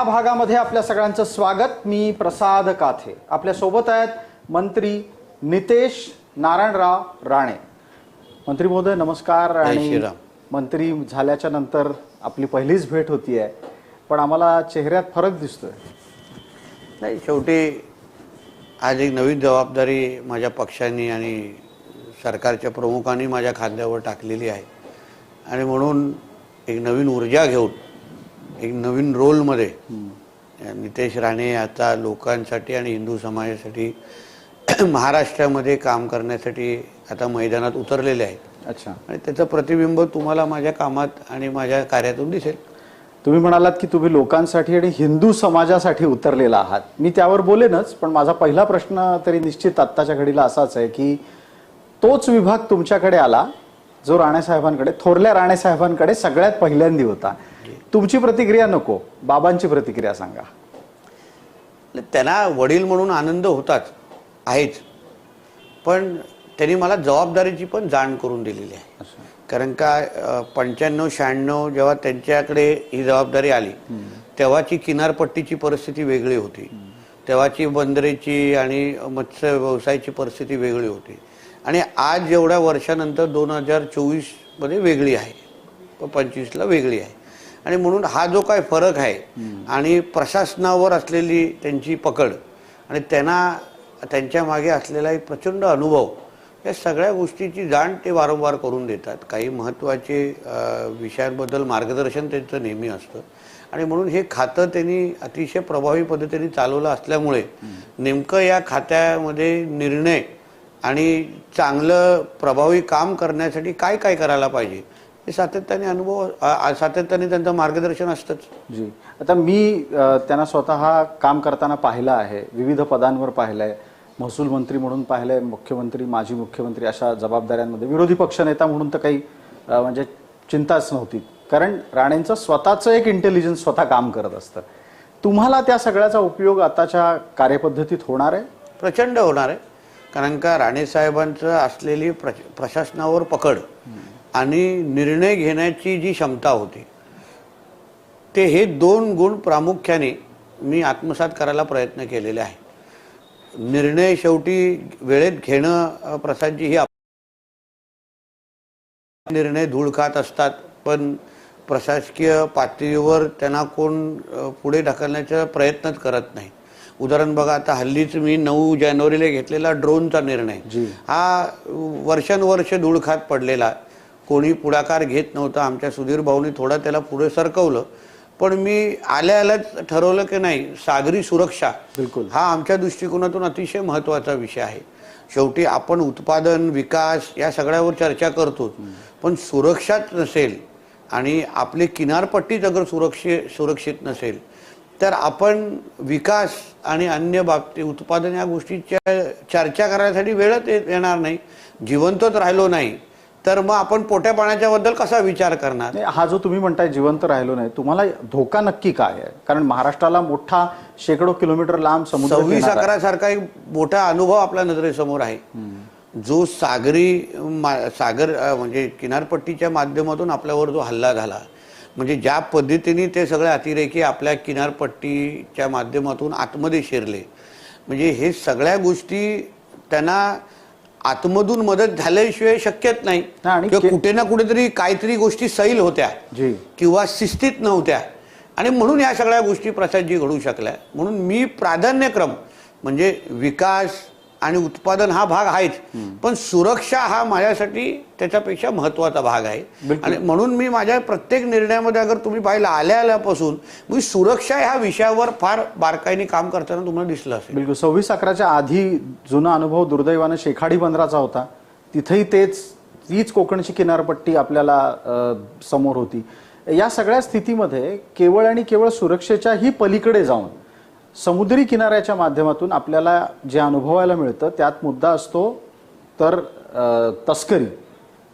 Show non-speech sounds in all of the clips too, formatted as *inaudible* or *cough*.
या भागामध्ये आपल्या सगळ्यांचं स्वागत. मी प्रसाद काथे. आपल्यासोबत आहेत मंत्री नितेश नारायणराव राणे. मंत्री महोदय नमस्कार आणि. मंत्री झाल्याच्यानंतर आपली पहिलीच भेट होती आहे. पण आम्हाला चेहऱ्यात फरक दिसतोय. नाही शेवटी आज एक नवीन जबाबदारी माझ्या पक्षाने आणि सरकारच्या प्रमुखांनी माझ्या खांद्यावर टाकलेली आहे. आणि म्हणून एक नवीन ऊर्जा घेऊन एक नवीन रोलमध्ये नितेश राणे आता लोकांसाठी आणि हिंदू समाजासाठी *clears throat* महाराष्ट्रामध्ये काम करण्यासाठी आता मैदानात उतरलेले आहेत. अच्छा. आणि त्याचं प्रतिबिंब तुम्हाला माझ्या कामात आणि माझ्या कार्यातून दिसेल. तुम्ही म्हणालात की तुम्ही लोकांसाठी आणि हिंदू समाजासाठी उतरलेला आहात. मी त्यावर बोलेनच पण माझा पहिला प्रश्न तरी निश्चित आत्ताच्या घडीला असाच आहे की तोच विभाग तुमच्याकडे आला जो राणेसाहेबांकडे थोरल्या राणेसाहेबांकडे सगळ्यात पहिल्यांदी होता. तुमची प्रतिक्रिया नको बाबांची प्रतिक्रिया सांगा. त्यांना वडील म्हणून आनंद होताच आहेच. पण त्यांनी मला जबाबदारीची पण जाण करून दिलेली आहे. कारण का पंच्याण्णव शहाण्णव जेव्हा त्यांच्याकडे ही जबाबदारी आली तेव्हाची किनारपट्टीची परिस्थिती वेगळी होती. तेव्हाची बंदरेची आणि मत्स्य व्यवसायाची परिस्थिती वेगळी होती. आणि आज एवढ्या वर्षानंतर दोन हजार चोवीसमध्ये वेगळी आहे. पंचवीसला वेगळी आहे. आणि म्हणून हा जो काय फरक आहे आणि प्रशासनावर असलेली त्यांची पकड आणि त्यांना त्यांच्या मागे असलेला एक प्रचंड अनुभव या सगळ्या गोष्टीची जाण ते वारंवार करून देतात. काही महत्त्वाचे विषयांबद्दल मार्गदर्शन त्यांचं नेहमी असतं. आणि म्हणून हे खातं त्यांनी अतिशय प्रभावी पद्धतीने चालवलं असल्यामुळे नेमकं या खात्यामध्ये निर्णय आणि चांगलं प्रभावी काम करण्यासाठी काय काय करायला पाहिजे? हे सातत्याने अनुभव सातत्याने त्यांचं मार्गदर्शन असतंच. जी. आता मी त्यांना स्वतः काम करताना पाहिलं आहे विविध पदांवर पाहिलंय महसूल मंत्री म्हणून पाहिलंय मुख्यमंत्री माजी मुख्यमंत्री अशा जबाबदाऱ्यांमध्ये विरोधी पक्षनेता म्हणून तर काही म्हणजे चिंताच नव्हती. कारण राणेंचं स्वतःचं एक इंटेलिजन्स स्वतः काम करत असतं. तुम्हाला त्या सगळ्याचा उपयोग आताच्या कार्यपद्धतीत होणार आहे? प्रचंड होणार आहे. कारण का राणेसाहेबांचं असलेली प्र प्रशासनावर पकड आणि निर्णय घेण्याची जी क्षमता होती ते हे दोन गुण प्रामुख्याने मी आत्मसात करायला प्रयत्न केलेले आहे निर्णय शेवटी वेळेत घेणं प्रसादजी ही निर्णय धूळ खात असतात पण प्रशासकीय पातळीवर त्यांना कोण पुढे ढकलण्याचा प्रयत्नच करत नाही. उदाहरण बघा आता हल्लीच मी नऊ जानेवारीला घेतलेला ड्रोनचा निर्णय. हा वर्षानुवर्ष धूळ खात पडलेला. कोणी पुढाकार घेत नव्हता आमच्या सुधीर भाऊनी थोडा त्याला पुढे सरकवलं. पण मी आल्या आल्याच ठरवलं की नाही सागरी सुरक्षा बिलकुल. हा आमच्या दृष्टिकोनातून अतिशय महत्त्वाचा विषय आहे. शेवटी आपण उत्पादन विकास या सगळ्यावर चर्चा करतो पण सुरक्षाच नसेल आणि आपली किनारपट्टीच अगर सुरक्षि सुरक्षित नसेल तर आपण विकास आणि अन्य बाबतीत उत्पादन या गोष्टीच्या चर्चा करण्यासाठी वेळच येणार नाही. जिवंतच राहिलो नाही. तर मग आपण पोट्या पाण्याच्या बद्दल कसा विचार करणार? हा जो तुम्ही म्हणताय जिवंत राहिलो नाही तुम्हाला धोका नक्की काय आहे? कारण महाराष्ट्राला मोठा शेकडो किलोमीटर लांब समुद्र सव्वीस. अकरा सारखा एक मोठा अनुभव आपल्या नजरेसमोर आहे. जो सागरी सागर म्हणजे किनारपट्टीच्या माध्यमातून आपल्यावर जो हल्ला झाला म्हणजे ज्या पद्धतीने ते सगळे अतिरेकी आपल्या किनारपट्टीच्या माध्यमातून आतमध्ये शिरले. म्हणजे हे सगळ्या गोष्टी त्यांना आतमधून मदत झाल्याशिवाय शक्यच नाही. किंवा कुठे ना कुठेतरी काहीतरी गोष्टी सैल होत्या. जी. किंवा शिस्तीत नव्हत्या. आणि म्हणून या सगळ्या गोष्टी प्रसादजी घडू शकल्या. म्हणून मी प्राधान्यक्रम म्हणजे विकास आणि उत्पादन हा भाग आहेच. पण सुरक्षा हा माझ्यासाठी त्याच्यापेक्षा महत्त्वाचा भाग आहे. आणि म्हणून मी माझ्या प्रत्येक निर्णयामध्ये अगर तुम्ही पाहिलं आल्या आल्यापासून मी सुरक्षा ह्या विषयावर फार बारकाईने काम करताना तुम्हाला दिसलं असेल. बिलकुल. सव्वीस अकराच्या आधी जुना अनुभव दुर्दैवानं शेखाडी बंदराचा होता. तिथेही तेच तीच कोकणची किनारपट्टी आपल्याला समोर होती. या सगळ्या स्थितीमध्ये केवळ आणि केवळ सुरक्षेच्याही पलीकडे जाऊन समुद्री किनाऱ्याच्या माध्यमातून आपल्याला जे अनुभवायला मिळतं त्यात मुद्दा असतो तर तस्करी.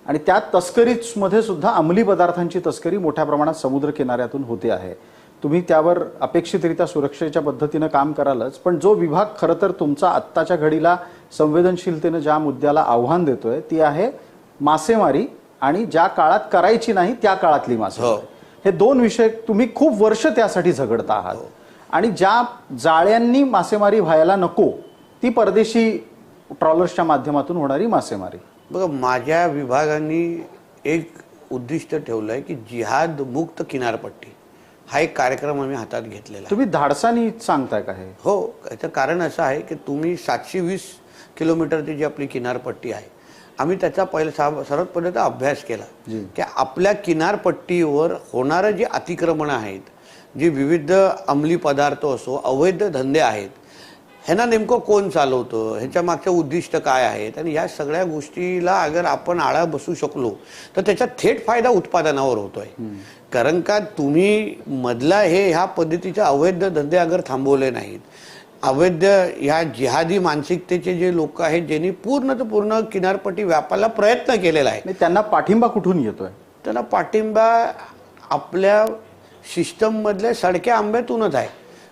आणि त्या तस्करीमध्ये सुद्धा अंमली पदार्थांची तस्करी मोठ्या प्रमाणात समुद्र किनाऱ्यातून होते आहे. तुम्ही त्यावर अपेक्षितरित्या सुरक्षेच्या पद्धतीनं काम करालच पण जो विभाग खरं तर तुमचा आत्ताच्या घडीला संवेदनशीलतेनं ज्या मुद्द्याला आव्हान देतोय ती आहे मासेमारी आणि ज्या काळात करायची नाही त्या काळातली मासेमारी. हे. दोन विषय तुम्ही खूप वर्ष त्यासाठी झगडता आहात. आणि ज्या जाळ्यांनी मासेमारी व्हायला नको ती परदेशी ट्रॉलर्सच्या माध्यमातून होणारी मासेमारी. बघा माझ्या विभागाने एक उद्दिष्ट ठेवलं आहे की जिहाद मुक्त किनारपट्टी. हा एक कार्यक्रम आम्ही हातात घेतलेला तुम्ही धाडसानी सांगताय का हे? हो याचं कारण असं आहे की तुम्ही सातशे वीस किलोमीटरची जी आपली किनारपट्टी आहे आम्ही त्याचा पहिला सर्वात पहिले अभ्यास केला. की आपल्या किनारपट्टीवर होणारं जे अतिक्रमण आहेत जे विविध अंमली पदार्थ असो अवैध धंदे आहेत ह्यांना नेमकं कोण चालवतं? ह्याच्या मागचं उद्दिष्ट काय आहेत? आणि या सगळ्या गोष्टीला अगर आपण आळा बसू शकलो तर त्याचा थेट फायदा उत्पादनावर होतोय. कारण का तुम्ही मधला हे ह्या पद्धतीचे अवैध धंदे अगर थांबवले नाहीत अवैध ह्या जिहादी मानसिकतेचे जे लोक आहेत ज्यांनी पूर्ण तर पूर्ण किनारपट्टी व्यापाला प्रयत्न केलेला आहे. त्यांना पाठिंबा कुठून येतोय? त्यांना पाठिंबा आपल्या सिस्टममधल्या सडक्या आंब्यातूनच आहे.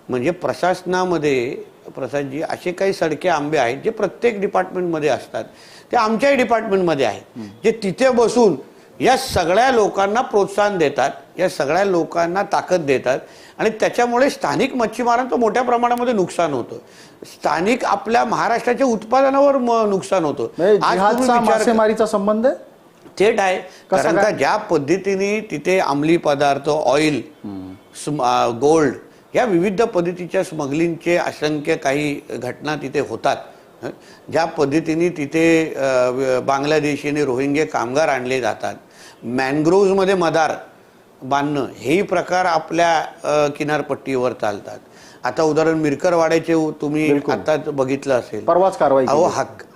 म्हणजे प्रशासनामध्ये प्रसादजी असे काही सडके आंबे आहेत जे प्रत्येक डिपार्टमेंटमध्ये असतात. ते आमच्याही डिपार्टमेंटमध्ये आहेत. जे तिथे बसून या सगळ्या लोकांना प्रोत्साहन देतात या सगळ्या लोकांना ताकद देतात आणि त्याच्यामुळे स्थानिक मच्छीमारांचं मोठ्या प्रमाणामध्ये नुकसान होतं. स्थानिक आपल्या महाराष्ट्राच्या उत्पादनावर नुकसान होतं. म्हणजे मासेमारीचा संबंध आहे? थेट आहे. कारण? का ज्या पद्धतीने तिथे अंमली पदार्थ ऑइल गोल्ड या विविध पद्धतीच्या स्मगलिंगचे असंख्य काही घटना तिथे होतात? ज्या पद्धतीने तिथे अ, व- बांगलादेशी आणि रोहिंगे कामगार आणले जातात. मॅनग्रोव्हमध्ये मदार बांधणं हेही प्रकार आपल्या किनारपट्टीवर चालतात. आता उदाहरण मिरकरवाड्याचे तुम्ही आता बघितलं असेल. परवाच कारवाई अहो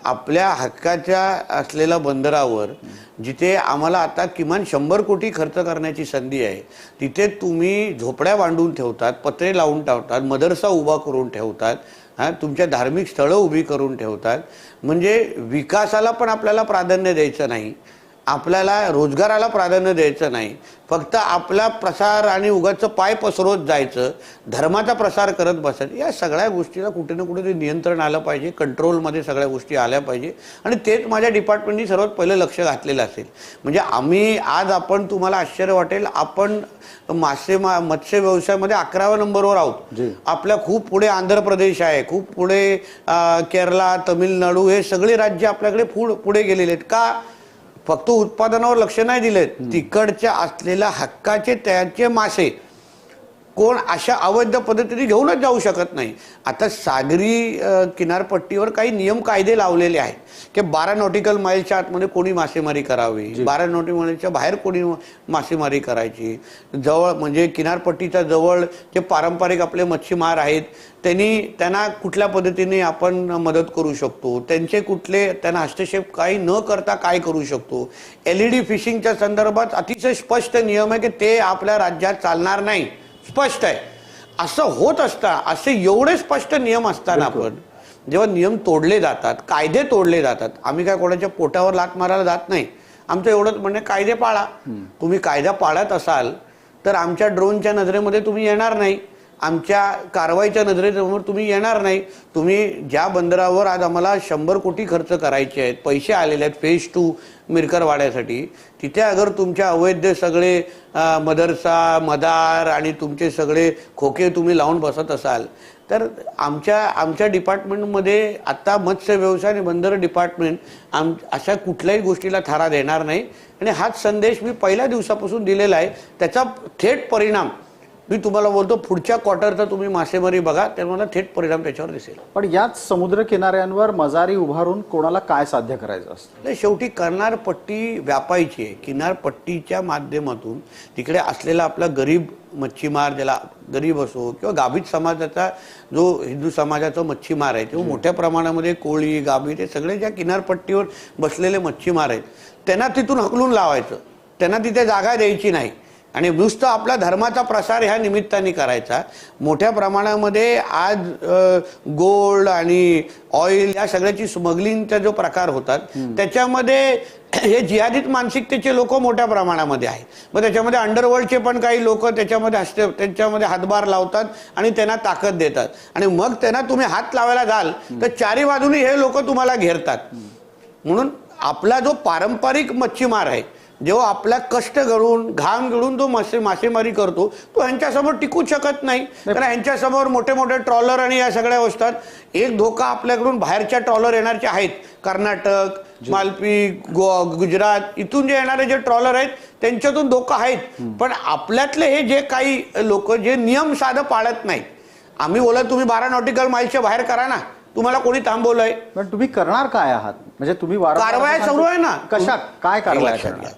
आपल्या हक्काच्या असलेल्या बंदरावर जिथे आम्हाला आता किमान शंभर कोटी खर्च करण्याची संधी आहे तिथे तुम्ही झोपड्या बांधून ठेवतात पत्रे लावून ठेवतात मदरसा उभा करून ठेवतात हा तुमच्या धार्मिक स्थळं उभी करून ठेवतात. म्हणजे विकासाला पण आपल्याला प्राधान्य द्यायचं नाही. आपल्याला रोजगाराला प्राधान्य द्यायचं नाही. फक्त आपला प्रसार आणि उगाचं पाय पसरवत जायचं धर्माचा प्रसार करत बसायचं या सगळ्या गोष्टीला कुठे ना कुठे नियंत्रण आलं पाहिजे कंट्रोलमध्ये सगळ्या गोष्टी आल्या पाहिजे. आणि तेच माझ्या डिपार्टमेंटनी सर्वात पहिलं लक्ष घातलेलं असेल. म्हणजे आम्ही आज आपण तुम्हाला आश्चर्य वाटेल आपण मासे मा मत्स्य व्यवसायामध्ये अकराव्या नंबरवर आहोत. आपल्या खूप पुढे आंध्र प्रदेश आहे खूप पुढे केरला तमिळनाडू हे सगळे राज्य आपल्याकडे पुढ पुढे गेलेले आहेत. का? फक्त उत्पादनावर लक्ष नाही दिले. तिकडच्या असलेल्या हक्काचे त्याचे मासे कोण अशा अवैध पद्धतीने घेऊनच जाऊ शकत नाही. आता सागरी किनारपट्टीवर काही नियम कायदे लावलेले आहेत की बारा नॉटिकल माईलच्या आतमध्ये कोणी मासेमारी करावी. बारा नॉटिकल माईलच्या बाहेर कोणी मासेमारी करायची. जवळ म्हणजे किनारपट्टीच्या जवळ जे पारंपरिक आपले मच्छीमार आहेत त्यांनी त्यांना कुठल्या पद्धतीने आपण मदत करू शकतो? त्यांचे कुठले त्यांना हस्तक्षेप काही न करता काय करू शकतो? एल ई डी फिशिंगच्या संदर्भात अतिशय स्पष्ट नियम आहे की ते आपल्या राज्यात चालणार नाही. स्पष्ट आहे. असं होत असता असे एवढे स्पष्ट नियम असताना आपण जेव्हा नियम तोडले जातात कायदे तोडले जातात आम्ही काय कोणाच्या पोटावर लात मारायला जात नाही. आमचं एवढंच म्हणणे कायदे पाळा. तुम्ही कायदा पाळत असाल तर आमच्या ड्रोनच्या नजरेमध्ये तुम्ही येणार नाही. आमच्या कारवाईच्या नजरेसमोर तुम्ही येणार नाही. तुम्ही ज्या बंदरावर आज आम्हाला शंभर कोटी खर्च करायचे आहेत पैसे आलेले आहेत फेज टू मिरकरवाड्यासाठी तिथे अगर तुमच्या अवैध सगळे मदरसा मदार आणि तुमचे सगळे खोके तुम्ही लावून बसत असाल तर आमच्या आमच्या डिपार्टमेंटमध्ये आत्ता मत्स्य व्यवसाय आणि बंदर डिपार्टमेंट आम अशा कुठल्याही गोष्टीला थारा देणार नाही. आणि हाच संदेश मी पहिल्या दिवसापासून दिलेला आहे. त्याचा थेट परिणाम मी तुम्हाला बोलतो पुढच्या क्वार्टरचा तुम्ही मासेमारी बघा तुम्हाला थेट परिणाम त्याच्यावर दिसेल. पण याच समुद्र किनाऱ्यांवर मजारी उभारून कोणाला काय साध्य करायचं असतं? नाही, शेवटी किनारपट्टी व्यापायची आहे. किनारपट्टीच्या माध्यमातून तिकडे असलेला आपला गरीब मच्छीमार ज्याला गरीब असो किंवा गाभित समाजाचा जो हिंदू समाजाचा मच्छीमार आहे तो मोठ्या प्रमाणामध्ये कोळी गाभित हे सगळे ज्या किनारपट्टीवर बसलेले मच्छीमार आहेत त्यांना तिथून हकलून लावायचं. त्यांना तिथे जागा द्यायची नाही. आणि नुसतं आपला धर्माचा प्रसार ह्या निमित्ताने करायचा. मोठ्या प्रमाणामध्ये आज गोल्ड आणि ऑइल या सगळ्याची स्मगलिंगचा जो प्रकार होतात त्याच्यामध्ये हे जिहादीत मानसिकतेचे लोक मोठ्या प्रमाणामध्ये आहेत. मग त्याच्यामध्ये अंडरवर्ल्डचे पण काही लोक त्याच्यामध्ये हस्त त्याच्यामध्ये हातभार लावतात आणि त्यांना ताकद देतात. आणि मग त्यांना तुम्ही हात लावायला जाल तर चारी बाजूनी हे लोक तुम्हाला घेरतात. म्हणून आपला जो पारंपरिक मच्छीमार आहे जेव्हा आपल्या कष्ट घडून घाम घडून तो मासे मासेमारी करतो तो यांच्यासमोर टिकू शकत नाही. कारण यांच्यासमोर मोठे मोठे ट्रॉलर आणि या सगळ्या असतात. एक धोका आपल्याकडून बाहेरच्या ट्रॉलर येणारचे आहेत. कर्नाटक मालपी गो गुजरात इथून जे येणारे जे ट्रॉलर आहेत त्यांच्यातून धोका आहेत. पण आपल्यातले हे जे काही लोक जे नियम साधं पाळत नाहीत. आम्ही बोलत तुम्ही बारा नॉटिकल माईलच्या बाहेर करा ना. तुम्हाला कोणी थांबवलंय. पण तुम्ही करणार काय आहात? म्हणजे तुम्ही कारवाया सुरू आहे ना. कशा काय कारवाया.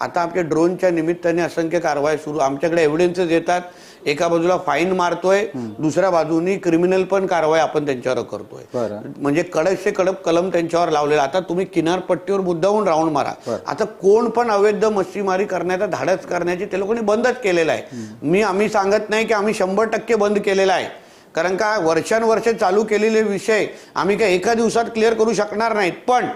आता आपल्या ड्रोनच्या निमित्ताने असंख्य कारवाया सुरू. आमच्याकडे एव्हिडन्सेस येतात एका बाजूला फाईन मारतोय दुसऱ्या बाजूनी क्रिमिनल पण कारवाई आपण त्यांच्यावर करतोय. म्हणजे कडक से कडक कलम त्यांच्यावर लावलेला. आता तुम्ही किनारपट्टीवर मुद्दाहून राऊंड मारा. आता कोण पण अवैध मच्छीमारी करण्याचा धाडस करण्याची ते लोकांनी बंदच केलेलं आहे. मी आम्ही सांगत नाही की आम्ही शंभर टक्के बंद केलेला आहे. कारण का वर्षानुवर्षे चालू केलेले विषय आम्ही काय एका दिवसात क्लिअर करू शकणार नाहीत. पण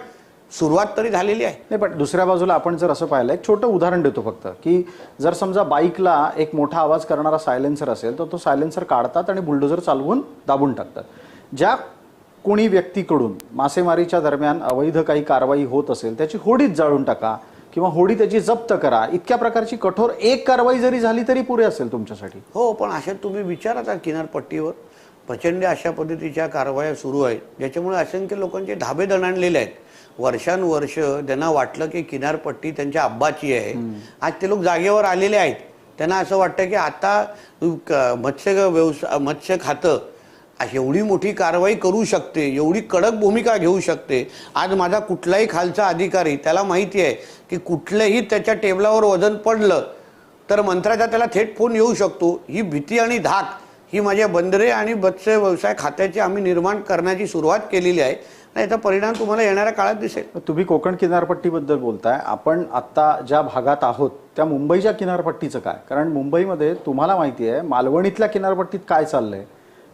सुरुवात तरी झालेली आहे. नाही पण दुसऱ्या बाजूला आपण जर असं पाहिलं एक छोटं उदाहरण देतो फक्त की जर समजा बाईकला एक मोठा आवाज करणारा सायलेन्सर असेल तर तो सायलेन्सर काढतात आणि बुलडोजर चालवून दाबून टाकतात. ज्या कोणी व्यक्तीकडून मासेमारीच्या दरम्यान अवैध काही कारवाई होत असेल त्याची होडीच जाळून टाका किंवा होडी त्याची जप्त करा इतक्या प्रकारची कठोर एक कारवाई जरी झाली तरी पुरे असेल तुमच्यासाठी. हो पण अशा तुम्ही विचाराचा किनारपट्टीवर. प्रचंड अशा पद्धतीच्या कारवाया सुरू आहेत ज्याच्यामुळे असंख्य लोकांचे धाबे दणाणलेले आहेत. वर्षानुवर्ष त्यांना वाटलं की किनारपट्टी त्यांच्या अब्बाची आहे. आज ते लोक जागेवर आलेले आहेत. त्यांना असं वाटतं की आता मत्स्य व्यवसाय मत्स्य खातं एवढी मोठी कारवाई करू शकते एवढी कडक भूमिका घेऊ शकते. आज माझा कुठलाही खालचा अधिकारी त्याला माहिती आहे की कुठलंही त्याच्या टेबलावर वजन पडलं तर मंत्र्याचा त्याला थेट फोन येऊ शकतो. ही भीती आणि धाक ही माझ्या बंदरे आणि मत्स्य व्यवसाय खात्याची आम्ही निर्माण करण्याची सुरुवात केलेली आहे. आणि याचा परिणाम तुम्हाला येणाऱ्या काळात दिसेल. तुम्ही कोकण किनारपट्टीबद्दल बोलताय. आपण आता ज्या भागात आहोत त्या मुंबईच्या किनारपट्टीचं काय? कारण मुंबईमध्ये तुम्हाला माहिती आहे मालवणीतल्या किनारपट्टीत काय चाललंय?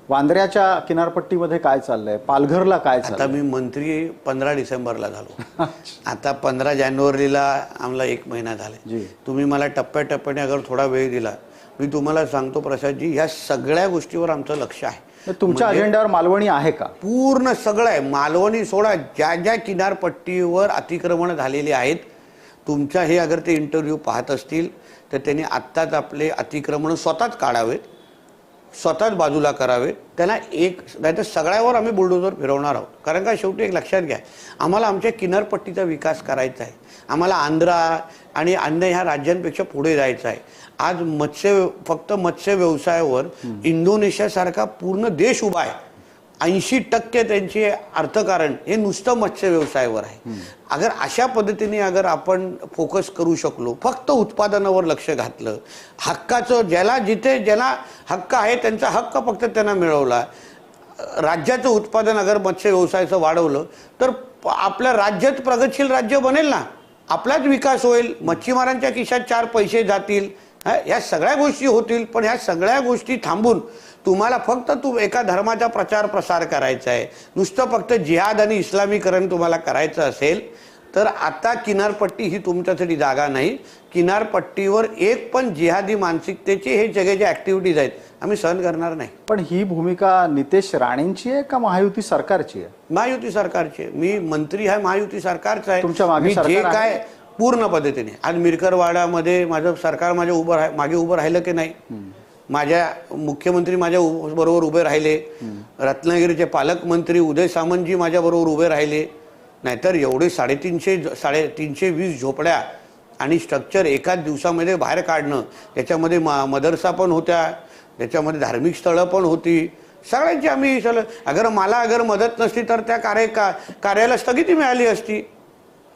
वांद्र्याच्या किनारपट्टीमध्ये काय चाललंय? पालघरला काय आता चाललंय? मी मंत्री पंधरा डिसेंबरला झालो. *laughs* आता पंधरा जानेवारीला आम्हाला एक महिना. झाला तुम्ही मला टप्प्याटप्प्याने अगर थोडा वेळ दिला मी तुम्हाला सांगतो प्रसादजी ह्या सगळ्या गोष्टीवर आमचं लक्ष आहे. तुमच्या म्हणजे अजेंड्यावर मालवणी आहे का? पूर्ण सगळं आहे. मालवणी सोडा ज्या ज्या किनारपट्टीवर अतिक्रमण झालेली आहेत तुमच्या हे अगर ते इंटरव्ह्यू पाहत असतील तर त्यांनी आत्ताच आपले अतिक्रमण स्वतःच काढावेत. स्वतःच बाजूला करावे. त्यांना एक नाहीतर सगळ्यावर आम्ही बुलडोजर फिरवणार आहोत. कारण का शेवटी एक लक्षात घ्या आम्हाला आमच्या किनारपट्टीचा विकास करायचा आहे. आम्हाला आंध्रा आणि अन्य ह्या राज्यांपेक्षा पुढे जायचं आहे. आज मत्स्य फक्त मत्स्य व्यवसायावर इंडोनेशियासारखा पूर्ण देश उभा आहे. ऐंशी टक्के त्यांचे अर्थकारण हे नुसतं मत्स्य व्यवसायावर आहे. अगर अशा पद्धतीने अगर आपण फोकस करू शकलो फक्त उत्पादनावर लक्ष घातलं हक्काचं ज्याला जिथे ज्याला हक्क आहे त्यांचा हक्क फक्त त्यांना मिळवला राज्याचं उत्पादन अगर मत्स्य व्यवसायाचं वाढवलं तर आपलं राज्यात प्रगतशील राज्य बनेल ना. आपलाच विकास होईल मच्छीमारांच्या खिशात चार पैसे जातील हा, या सगळ्या गोष्टी होतील पण ह्या सगळ्या गोष्टी थांबून तुम्हाला फक्त तू एका धर्माचा प्रचार प्रसार करायचा आहे. नुसतं फक्त जिहाद आणि इस्लामीकरण तुम्हाला करायचं असेल तर आता किनारपट्टी ही तुमच्यासाठी जागा नाही. किनारपट्टीवर एक पण जिहादी मानसिकतेचे हे सगळे जे ऍक्टिव्हिटीज आहेत. आम्ही सहन करणार नाही. पण ही भूमिका नितेश राणेंची आहे का महायुती सरकारची आहे? महायुती सरकारचे मी मंत्री आहे महायुती सरकारचा आहे. तुमच्या मागे मी जे आहे? काय पूर्ण पद्धतीने आज मिरकरवाडामध्ये माझं सरकार माझ्या उभं मागे उभं राहिलं की नाही? माझ्या मुख्यमंत्री माझ्या बरोबर उभे राहिले. रत्नागिरीचे पालकमंत्री उदय सामंतजी माझ्याबरोबर उभे राहिले. नाहीतर एवढे साडेतीनशे ज- साडे तीनशे वीस झोपड्या आणि स्ट्रक्चर एकाच दिवसामध्ये बाहेर काढणं. त्याच्यामध्ये मा मदरसा पण होत्या. त्याच्यामध्ये धार्मिक स्थळं पण होती. सगळ्यांची आम्ही सगळं अगर मला अगर मदत नसती तर त्या कार्य का कार्याला स्थगिती मिळाली असती.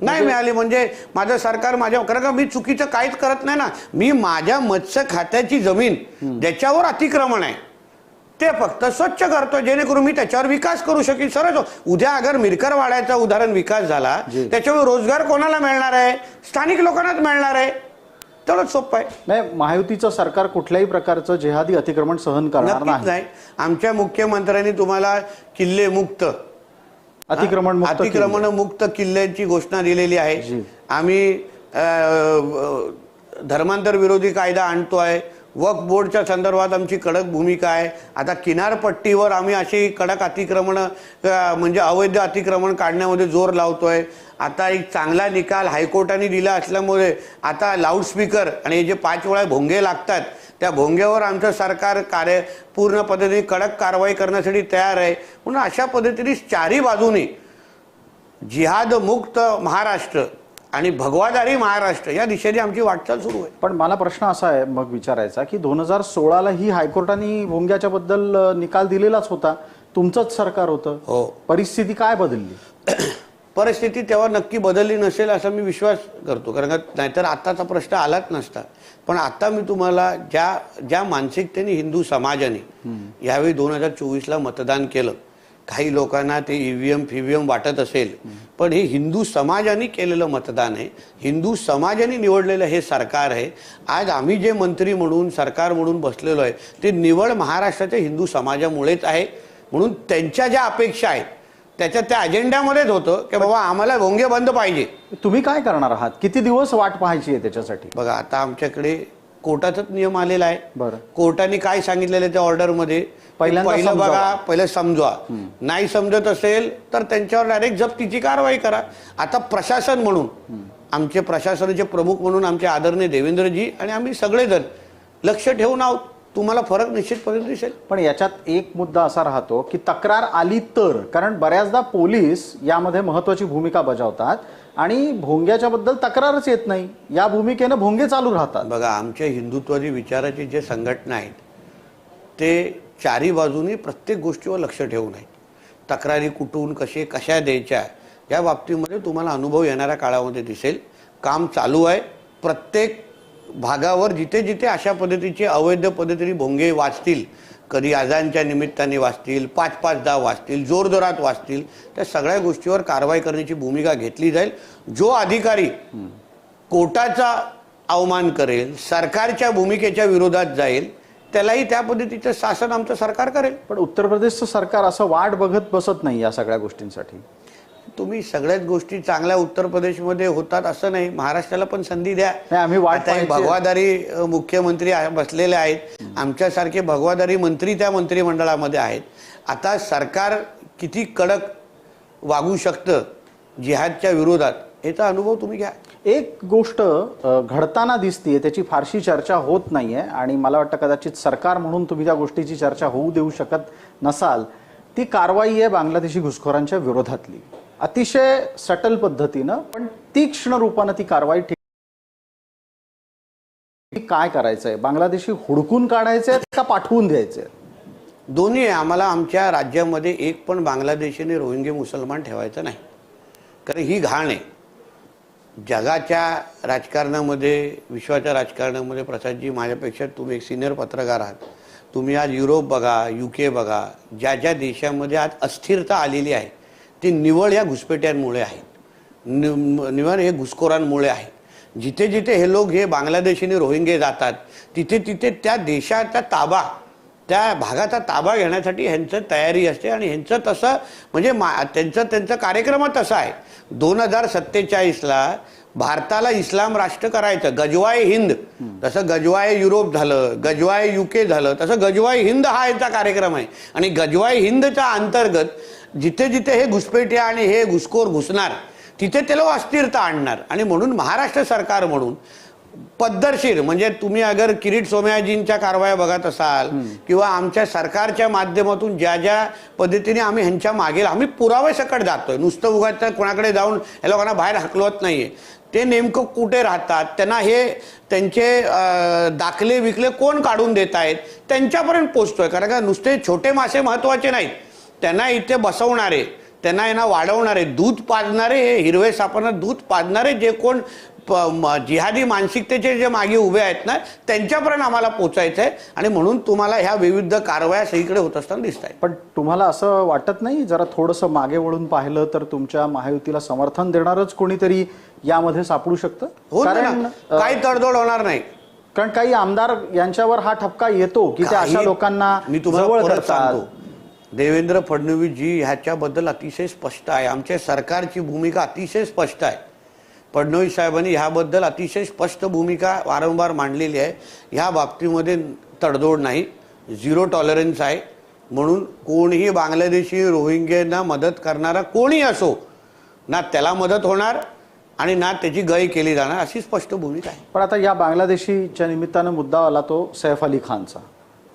नाही मिळाली. म्हणजे माझं सरकार माझ्या कारण का मी चुकीचं काहीच करत नाही ना. मी माझ्या मत्स्य खात्याची जमीन ज्याच्यावर अतिक्रमण आहे ते फक्त स्वच्छ करतो जेणेकरून मी त्याच्यावर विकास करू शकेन. सरळ उद्या अगर मिरकर वाड्याचा उदाहरण विकास झाला. त्याच्यावर रोजगार कोणाला मिळणार आहे? स्थानिक लोकांनाच मिळणार आहे. तेवढंच सोपं आहे. नाही महायुतीचं सरकार कुठल्याही प्रकारचं जेहादी अतिक्रमण सहन करणार नाही. आमच्या मुख्यमंत्र्यांनी तुम्हाला किल्ले मुक्त अतिक्रमण मुक्त अतिक्रमण मुक्त किल्ल्यांची घोषणा दिलेली आहे. आम्ही धर्मांतर विरोधी कायदा आणतोय. वक्फ बोर्डच्या संदर्भात आमची कडक भूमिका आहे. आता किनारपट्टीवर आम्ही अशी कडक अतिक्रमण म्हणजे अवैध अतिक्रमण काढण्यामध्ये जोर लावतोय. आता एक चांगला निकाल हायकोर्टाने दिला असल्यामुळे आता लाऊडस्पीकर आणि हे जे पाच वेळा भोंगे लागतात त्या भोंग्यावर आमचं सरकार कार्य पूर्ण पद्धतीने कडक कारवाई करण्यासाठी तयार आहे. म्हणून अशा पद्धतीने चारही बाजूने जिहाद मुक्त महाराष्ट्र आणि भगवादारी महाराष्ट्र या दिशेने आमची वाटचाल सुरू आहे. पण मला प्रश्न असा आहे मग विचारायचा की दोन हजार सोळाला ही हायकोर्टाने भोंग्याच्या बद्दल निकाल दिलेलाच होता. तुमचंच सरकार होतं. हो. परिस्थिती काय बदलली? *clears throat* परिस्थिती तेव्हा नक्की बदलली नसेल असा मी विश्वास करतो. कारण का नाहीतर आत्ताचा प्रश्न आलाच नसता. पण आता मी तुम्हाला ज्या ज्या मानसिकतेने हिंदू समाजाने यावेळी दोन हजार चोवीसला मतदान केलं काही लोकांना ते ईव्हीएम फीव्हीएम वाटत असेल पण हे हिंदू समाजाने केलेलं मतदान आहे. हिंदू समाजाने निवडलेलं हे सरकार आहे. आज आम्ही जे मंत्री म्हणून सरकार म्हणून बसलेलो आहे ते निवड महाराष्ट्राच्या हिंदू समाजामुळेच आहे. म्हणून त्यांच्या ज्या अपेक्षा आहेत त्याच्या त्या अजेंड्यामध्येच होतं की बाबा आम्हाला भोंगे बंद पाहिजे. तुम्ही काय करणार आहात? किती दिवस वाट पाहायची आहे त्याच्यासाठी? बघा आता आमच्याकडे कोर्टाचाच नियम आलेला आहे. बरं. कोर्टाने काय सांगितलेलं आहे त्या ऑर्डरमध्ये? पहिल्यांदा पहिलं समजावा. बघा पहिलं समजवा. नाही समजत असेल तर त्यांच्यावर डायरेक्ट जप्तीची कारवाई करा. आता प्रशासन म्हणून आमचे प्रशासनाचे प्रमुख म्हणून आमचे आदरणीय देवेंद्रजी आणि आम्ही सगळेजण लक्ष ठेवून आहोत. तुम्हाला फरक निश्चितपणे दिसेल. पण याच्यात एक मुद्दा असा राहतो की तक्रार आली तर कारण बऱ्याचदा पोलीस यामध्ये महत्वाची भूमिका बजावतात आणि भोंग्याच्या बद्दल तक्रारच येत नाही. या भूमिकेनं भोंगे चालू राहतात. बघा आमच्या हिंदुत्वादी विचाराचे जे संघटना आहेत ते चारी बाजूनी प्रत्येक गोष्टीवर लक्ष ठेवून आहेत. तक्रारी कुठून कसे कशा द्यायच्या या बाबतीमध्ये तुम्हाला अनुभव येणाऱ्या काळामध्ये दिसेल. काम चालू आहे. प्रत्येक भागावर जिथे जिथे अशा पद्धतीचे अवैध पद्धतीने भोंगे वाचतील कधी आजांच्या निमित्ताने वाचतील पाच पाच दहा वाचतील जोरजोरात वाचतील त्या सगळ्या गोष्टीवर कारवाई करण्याची भूमिका घेतली जाईल. जो अधिकारी कोर्टाचा अवमान करेल सरकारच्या भूमिकेच्या विरोधात जाईल त्यालाही त्या पद्धतीचं शासन आमचं सरकार करेल. पण उत्तर प्रदेशचं सरकार असं वाट बघत बसत नाही या सगळ्या गोष्टींसाठी. तुम्ही सगळ्याच गोष्टी चांगल्या उत्तर प्रदेशमध्ये होतात असं नाही. महाराष्ट्राला पण संधी द्या. नाही, आम्ही भगवादारी मुख्यमंत्री बसलेले आहेत. आमच्यासारखे भगवादारी मंत्री त्या मंत्रिमंडळामध्ये आहेत. आता सरकार किती कडक वागू शकतं जिहादच्या विरोधात याचा अनुभव तुम्ही घ्या. एक गोष्ट घडताना दिसतीये त्याची फारशी चर्चा होत नाहीये आणि मला वाटतं कदाचित सरकार म्हणून तुम्ही त्या गोष्टीची चर्चा होऊ देऊ शकत नसाल ती कारवाई आहे बांगलादेशी घुसखोरांच्या विरोधातली. अतिशय सटल पद्धतीनं पण तीक्ष्ण रूपानं ती कारवाई ठीक काय करायचंय? बांगलादेशी हुडकून काढायचे का पाठवून द्यायचे दोन्ही आहे. आम्हाला आमच्या राज्यामध्ये एक पण बांगलादेशीने रोहिंगे मुसलमान ठेवायचं नाही. कारण ही घाण आहे. जगाच्या राजकारणामध्ये विश्वाच्या राजकारणामध्ये प्रसादजी माझ्यापेक्षा तुम्ही एक सिनियर पत्रकार आहात. तुम्ही आज युरोप बघा यू के बघा ज्या ज्या देशामध्ये आज अस्थिरता आलेली आहे ती निवळ या घुसपेट्यांमुळे आहेत नि- निवळ हे घुसखोरांमुळे आहे. जिथे जिथे हे लोक हे बांगलादेशीने रोहिंगे जातात तिथे तिथे त्या देशाचा ताबा त्या भागाचा ताबा घेण्यासाठी ह्यांचं तयारी असते आणि ह्यांचं तसं म्हणजे मा त्यांचं त्यांचं कार्यक्रम तसा आहे. दोन हजार सत्तेचाळीसला भारताला इस्लाम राष्ट्र करायचं गजवाय हिंद. तसं गजवाय युरोप झालं गजवाय युके झालं तसं गजवाय हिंद हा यांचा कार्यक्रम आहे. आणि गजवाय हिंदच्या अंतर्गत जिथे जिथे हे घुसपेट्या आणि हे घुसखोर घुसणार तिथे ते लोक अस्थिरता आणणार. आणि म्हणून महाराष्ट्र सरकार म्हणून पद्धतशीर म्हणजे तुम्ही अगर किरीट सोमयाजींच्या कारवाया बघत असाल किंवा आमच्या सरकारच्या माध्यमातून ज्या ज्या पद्धतीने आम्ही ह्यांच्या मागे आम्ही पुरावे सकट जातोय. नुसतं उगाच कोणाकडे जाऊन या लोकांना बाहेर हकलवत नाहीये. ते नेमकं कुठे राहतात त्यांना हे त्यांचे दाखले विकले कोण काढून देत आहेत त्यांच्यापर्यंत पोचतोय. कारण का नुसते छोटे मासे महत्त्वाचे नाहीत. त्यांना इथे बसवणारे त्यांना यांना वाढवणारे दूध पाजणारे हे हिरवे सापांना दूध पाजणारे जे कोण प- जिहादी मानसिकतेचे जे मागे उभे आहेत ना त्यांच्यापर्यंत आम्हाला पोचायचं आहे आणि म्हणून तुम्हाला ह्या विविध कारवाया सगळीकडे होत असताना दिसत आहेत पण तुम्हाला असं वाटत नाही? जरा थोडंसं मागे वळून पाहिलं तर तुमच्या महायुतीला समर्थन देणारच कोणीतरी यामध्ये सापडू शकतं? हो कारण काही तडजोड होणार नाही. कारण काही आमदार यांच्यावर हा ठपका येतो की ते अशा लोकांना मी तुम्हाला देवेंद्र फडणवीस जी ह्याच्याबद्दल अतिशय स्पष्ट आहे. आमच्या सरकारची भूमिका अतिशय स्पष्ट आहे. फडणवीस साहेबांनी ह्याबद्दल अतिशय स्पष्ट भूमिका वारंवार मांडलेली आहे. ह्या बाबतीमध्ये तडजोड नाही. झिरो टॉलरन्स आहे. म्हणून कोणीही बांगलादेशी रोहिंग्यांना मदत करणारा कोणी असो ना त्याला मदत होणार आणि ना त्याची गय केली जाणार अशी स्पष्ट भूमिका आहे. पण आता या बांगलादेशीच्या निमित्तानं मुद्दा आला तो सैफ अली खानचा.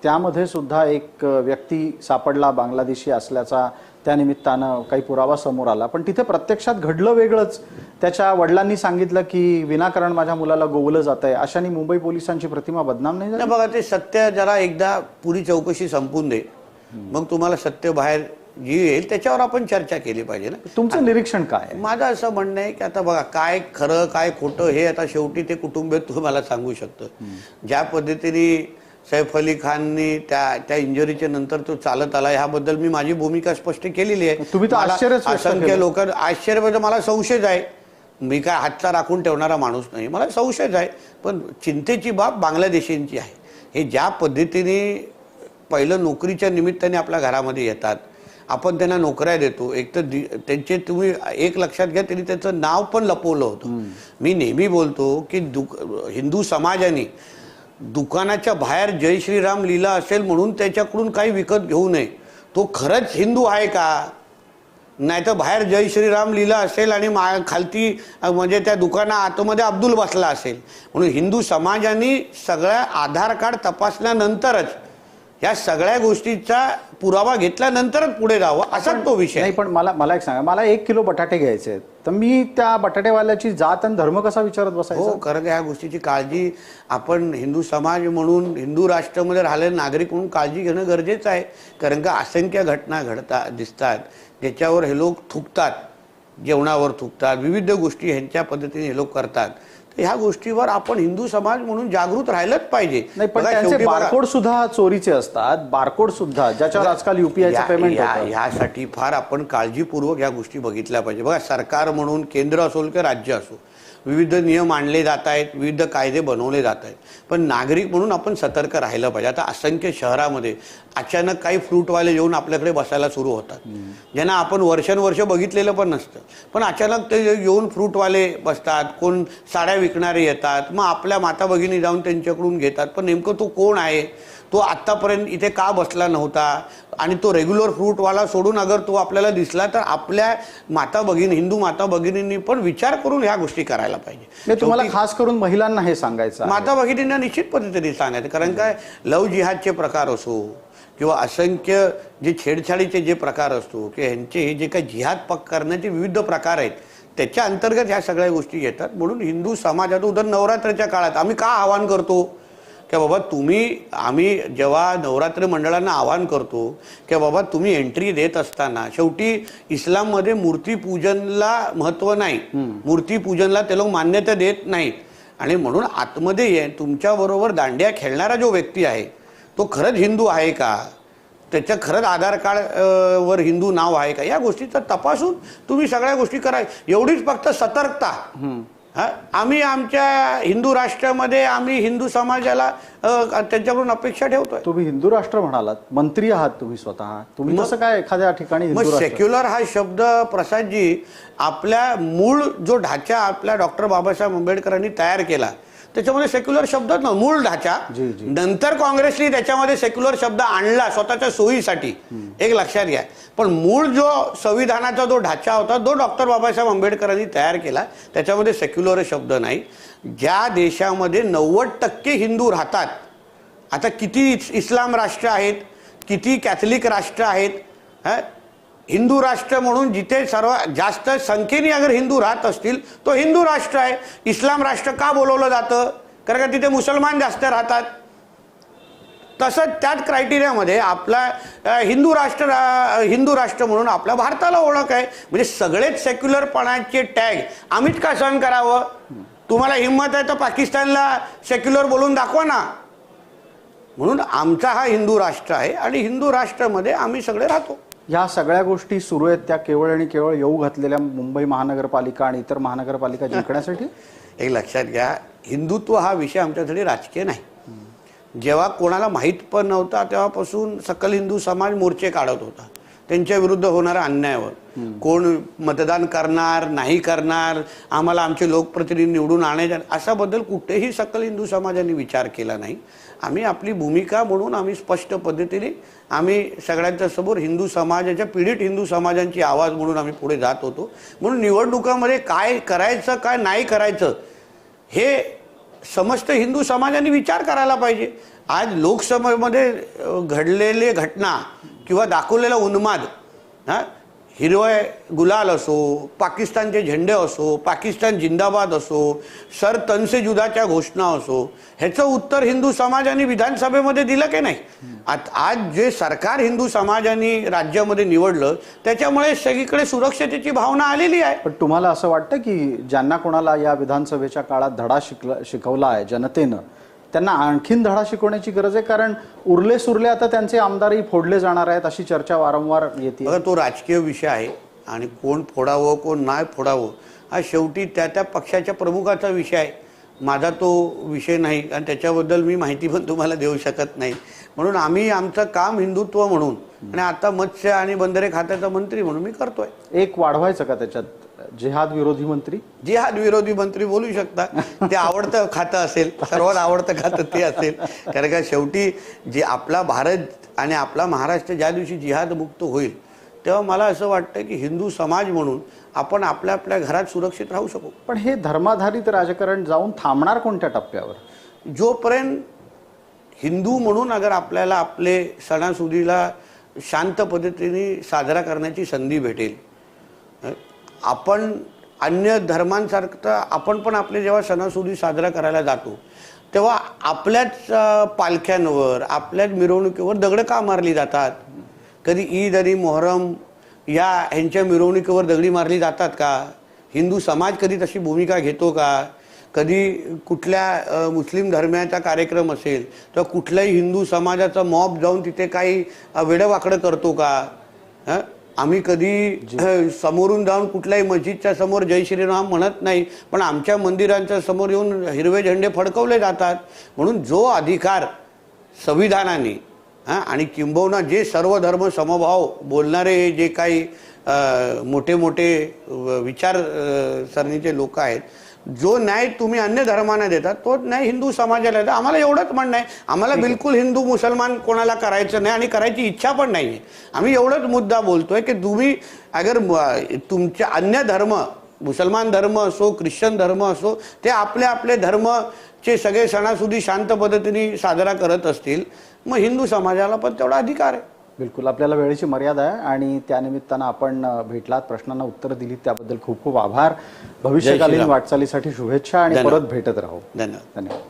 त्यामध्ये सुद्धा एक व्यक्ती सापडला बांगलादेशी असल्याचा त्या निमित्तानं काही पुरावा समोर आला. पण तिथे प्रत्यक्षात घडलं वेगळंच. त्याच्या वडिलांनी सांगितलं की विनाकारण माझ्या मुलाला गोवलं जात आहे अशाने मुंबई पोलिसांची प्रतिमा बदनाम नाही बघा ते सत्य जरा एकदा पुरी चौकशी संपून दे. मग तुम्हाला सत्य बाहेर जी येईल त्याच्यावर आपण चर्चा केली पाहिजे ना. तुमचं निरीक्षण काय माझं असं म्हणणं आहे की आता बघा काय खरं काय खोटं हे आता शेवटी ते कुटुंबीय तुम्हाला सांगू शकतं. ज्या पद्धतीने सैफ अली खाननी त्या त्या इंजुरीच्या नंतर तो चालत आला. ह्याबद्दल मी माझी भूमिका स्पष्ट केलेली आहे. तुम्ही तर असंख्य. लोक आश्चर्य म्हणजे मला संशयच आहे मी काय हातचा राखून ठेवणारा माणूस नाही. मला संशयच आहे पण चिंतेची बाब बांगलादेशींची आहे. हे ज्या पद्धतीने पहिलं नोकरीच्या निमित्ताने आपल्या घरामध्ये येतात आपण त्यांना नोकऱ्या देतो. एक तर त्यांचे तुम्ही एक लक्षात घ्या त्यांनी त्याचं नाव पण लपवलं होतं. मी नेहमी बोलतो की हिंदू समाजाने दुकानाच्या बाहेर जय श्रीराम लिहिला असेल म्हणून त्याच्याकडून काही विकत घेऊ नये. तो खरंच हिंदू आहे का? नाही तर बाहेर जय श्रीराम लिहिलं असेल आणि मा खालती म्हणजे त्या दुकाना आतमध्ये अब्दुल बसला असेल. म्हणून हिंदू समाजाने सगळ्या आधार कार्ड तपासल्यानंतरच या सगळ्या गोष्टीचा पुरावा घेतल्यानंतरच पुढे जावं असा तो विषय. नाही. पण मला मला एक सांगा मला एक किलो बटाटे घ्यायचे आहेत. तर मी त्या बटाटेवाल्याची जात आणि धर्म कसा विचारत हो बसायचा खरं का ह्या गोष्टीची काळजी आपण हिंदू समाज म्हणून हिंदू राष्ट्रामध्ये राहिलेले नागरिक म्हणून काळजी घेणं गरजेचं आहे. कारण का असंख्य घटना घडतात दिसतात ज्याच्यावर हे लोक थुकतात जेवणावर थुकतात विविध गोष्टी ह्यांच्या पद्धतीने हे लोक करतात. ह्या गोष्टीवर आपण हिंदू समाज म्हणून जागृत राहिलंच पाहिजे. नाही पण त्यांचे बारकोड सुद्धा चोरीचे असतात. बारकोड सुद्धा ज्याच्यावर आजकाल युपीआयचं या- पेमेंट या- होतं. यासाठी फार आपण काळजीपूर्वक या गोष्टी बघितल्या पाहिजे. बघा सरकार म्हणून केंद्र असो की राज्य असो विविध नियम आणले जात आहेत विविध कायदे बनवले जात आहेत. पण नागरिक म्हणून आपण सतर्क राहिलं पाहिजे. आता असंख्य शहरामध्ये अचानक काही फ्रूटवाले येऊन आपल्याकडे बसायला सुरू होतात. ज्यांना आपण वर्षानुवर्ष बघितलेलं पण नसतं. पण अचानक ते येऊन फ्रूटवाले बसतात कोण साड्या विकणारे येतात मग आपल्या माता भगिनी जाऊन त्यांच्याकडून घेतात. पण नेमकं तो कोण आहे? तो आत्तापर्यंत इथे का बसला नव्हता? आणि तो रेग्युलर फ्रूटवाला सोडून अगर तो आपल्याला दिसला तर आपल्या माता भगिनी हिंदू माता भगिनींनी पण विचार करून ह्या गोष्टी करायला पाहिजे. तुम्हाला खास करून महिलांना हे सांगायचं. माता भगिनींना निश्चित पद्धतीने सांगायचं कारण काय? लव जिहादचे प्रकार असो किंवा असंख्य जे छेडछाडीचे जे प्रकार असतो किंवा ह्यांचे हे जे काही जिहाद पक करण्याचे विविध प्रकार आहेत त्याच्या अंतर्गत ह्या सगळ्या गोष्टी येतात. म्हणून हिंदू समाजात उदाहरण नवरात्राच्या काळात आम्ही का आवाहन करतो? की बाबा तुम्ही आम्ही जेव्हा नवरात्र मंडळांना आवाहन करतो की बाबा तुम्ही एंट्री देत असताना शेवटी इस्लाममध्ये मूर्तीपूजनला महत्त्व नाही. मूर्तीपूजनला ते लोक मान्यता देत नाहीत. आणि म्हणून आतमध्ये ये तुमच्या बरोबर दांड्या खेळणारा जो व्यक्ती आहे तो खरंच हिंदू आहे का? त्याच्या खरंच आधार कार्ड वर हिंदू नाव आहे का? या गोष्टीचा तपासून तुम्ही सगळ्या गोष्टी करा. एवढीच फक्त सतर्कता? आम्ही आमच्या हिंदू राष्ट्रामध्ये आम्ही हिंदू समाजाला त्यांच्याकडून अपेक्षा ठेवतोय. तुम्ही हिंदू राष्ट्र म्हणालात मंत्री आहात तुम्ही स्वतः. तुम्ही कसं काय एखाद्या ठिकाणी मग हिंदू राष्ट्र? सेक्युलर हा शब्द प्रसादजी आपल्या मूळ जो ढाचा आपल्या डॉक्टर बाबासाहेब आंबेडकरांनी तयार केला त्याच्यामध्ये सेक्युलर शब्द न मूळ ढाचा. नंतर काँग्रेसने त्याच्यामध्ये सेक्युलर शब्द आणला स्वतःच्या सोयीसाठी. एक लक्षात घ्या. पण मूळ जो संविधानाचा जो ढाचा होता तो डॉक्टर बाबासाहेब आंबेडकरांनी तयार केला. त्याच्यामध्ये सेक्युलर शब्द नाही. ज्या देशामध्ये नव्वद टक्के हिंदू राहतात आता किती इस- इस्लाम राष्ट्र आहेत किती कॅथलिक राष्ट्र आहेत हा? हिंदू राष्ट्र म्हणून जिथे सर्व जास्त संख्येने अगर हिंदू राहत असतील तो हिंदू राष्ट्र आहे. इस्लाम राष्ट्र का बोलवलं जातं? कारण का तिथे मुसलमान जास्त राहतात? तसंच त्याच क्रायटेरियामध्ये आपला हिंदू राष्ट्र रा- हिंदू राष्ट्र म्हणून आपल्या भारताला ओळख आहे. म्हणजे सगळेच सेक्युलरपणाचे टॅग आम्हीच का सहन करावं? तुम्हाला हिंमत आहे तर पाकिस्तानला सेक्युलर बोलून दाखवा ना. म्हणून आमचा हा हिंदू राष्ट्र आहे आणि हिंदू राष्ट्रामध्ये आम्ही सगळे राहतो. ह्या सगळ्या गोष्टी सुरू आहेत त्या केवळ आणि केवळ येऊ घातलेल्या मुंबई महानगरपालिका आणि इतर महानगरपालिका जिंकण्यासाठी? *laughs* एक लक्षात घ्या हिंदुत्व हा विषय आमच्यासाठी राजकीय नाही. जेव्हा कोणाला माहीत पण नव्हता तेव्हापासून सकल हिंदू समाज मोर्चे काढत होता. त्यांच्या विरुद्ध होणाऱ्या अन्यायावर कोण मतदान करणार नाही करणार आम्हाला आमचे लोकप्रतिनिधी निवडून आणायचे अशाबद्दल कुठेही सकल हिंदू समाजाने विचार केला नाही. आम्ही आपली भूमिका म्हणून आम्ही स्पष्ट पद्धतीने आम्ही सगळ्यांच्या समोर हिंदू समाजाच्या पीडित हिंदू समाजांची आवाज म्हणून आम्ही पुढे जात होतो. म्हणून निवडणुकामध्ये काय करायचं काय नाही करायचं हे समस्त हिंदू समाजाने विचार करायला पाहिजे. आज लोकसभेमध्ये घडलेले घटना किंवा दाखवलेला उन्माद हां? हिरवय गुलाल असो पाकिस्तानचे झेंडे असो पाकिस्तान जिंदाबाद असो सर तनसे जुदाच्या घोषणा असो ह्याचं उत्तर हिंदू समाजाने विधानसभेमध्ये दिलं की नाही? आत- आज जे सरकार हिंदू समाजाने राज्यामध्ये निवडलं त्याच्यामुळे सगळीकडे सुरक्षतेची भावना आलेली आहे. पण तुम्हाला असं वाटतं की ज्यांना कोणाला या विधानसभेच्या काळात धडा शिकला शिकवला आहे जनतेनं त्यांना आणखीन धडा शिकवण्याची गरज आहे कारण उरले सुरले आता त्यांचे आमदारही फोडले जाणार आहेत अशी चर्चा वारंवार येते. बघा तो राजकीय विषय आहे आणि कोण फोडावं कोण नाही फोडावं हा शेवटी त्या त्या पक्षाच्या प्रमुखाचा विषय आहे. माझा तो विषय नाही आणि त्याच्याबद्दल मी माहिती पण तुम्हाला देऊ शकत नाही. म्हणून आम्ही आमचं काम हिंदुत्व म्हणून आणि आता मत्स्य आणि बंदरे खात्याचा मंत्री म्हणून मी करतोय. एक वाढवायचं का त्याच्यात? जिहाद विरोधी मंत्री? जिहाद विरोधी मंत्री बोलू शकता. ते आवडतं खातं असेल सर्वात आवडतं खातं ते असेल. कारण का शेवटी जे आपला भारत आणि आपला महाराष्ट्र ज्या दिवशी जिहाद मुक्त होईल तेव्हा मला असं वाटतं की हिंदू समाज म्हणून आपण आपल्या आपल्या घरात सुरक्षित राहू शकू. पण हे धर्माधारित राजकारण जाऊन थांबणार कोणत्या टप्प्यावर? जोपर्यंत हिंदू म्हणून अगर आपल्याला आपले सणासुदीला शांत पद्धतीने साजरा करण्याची संधी भेटेल आपण अन्य धर्मांसारखं आपण पण आपले जेव्हा सणासुदी साजरा करायला जातो तेव्हा आपल्याच पालख्यांवर आपल्याच मिरवणुकीवर दगडं का मारली जातात? कधी ईद आणि मोहरम या ह्यांच्या मिरवणुकीवर दगडी मारली जातात का? हिंदू समाज कधी तशी भूमिका घेतो का? कधी कुठल्या मुस्लिम धर्माचा कार्यक्रम असेल तर कुठल्याही हिंदू समाजाचा मॉब जाऊन तिथे काही वेडंवाकडं करतो का? हां? आम्ही कधी *clears throat* समोरून जाऊन कुठल्याही मस्जिदच्या समोर जय श्रीराम म्हणत नाही पण आमच्या मंदिरांच्या समोर येऊन हिरवे झेंडे फडकवले जातात. म्हणून जो अधिकार संविधानाने हां आणि किंबहुना जे सर्व धर्म समभाव बोलणारे जे काही मोठे मोठे विचार सरणीचे लोक आहेत जो न्याय तुम्ही अन्य धर्मांना देता तो न्याय हिंदू समाजाला देता. आम्हाला एवढंच म्हणणं आहे. आम्हाला बिलकुल हिंदू मुसलमान कोणाला करायचं नाही आणि करायची इच्छा पण नाही आहे आम्ही एवढंच मुद्दा बोलतोय की तुम्ही अगर तुमचे अन्य धर्म मुसलमान धर्म असो ख्रिश्चन धर्म असो ते आपले आपले धर्मचे सगळे सणासुदी शांत पद्धतीने साजरा करत असतील मग हिंदू समाजाला पण तेवढा अधिकार आहे. बिलकुल. आपल्याला वेळेची मर्यादा आहे आणि त्यानिमित्तानं आपण भेटलात. प्रश्नांना उत्तर दिलीत. त्याबद्दल खूप खूप आभार भविष्यकालीन. वाटचालीसाठी शुभेच्छा आणि. परत भेटत राहू. धन्यवाद. धन्यवाद.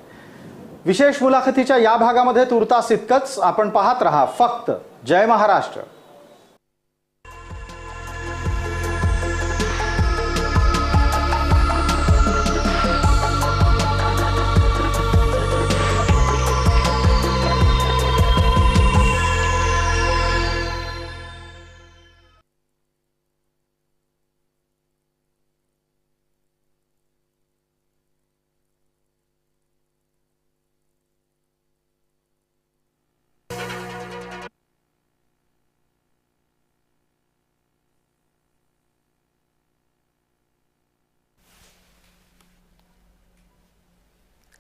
विशेष मुलाखतीच्या या भागामध्ये तुर्तास इतकंच आपण पाहत रहा. फक्त जय महाराष्ट्र.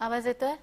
आवाज येतोय?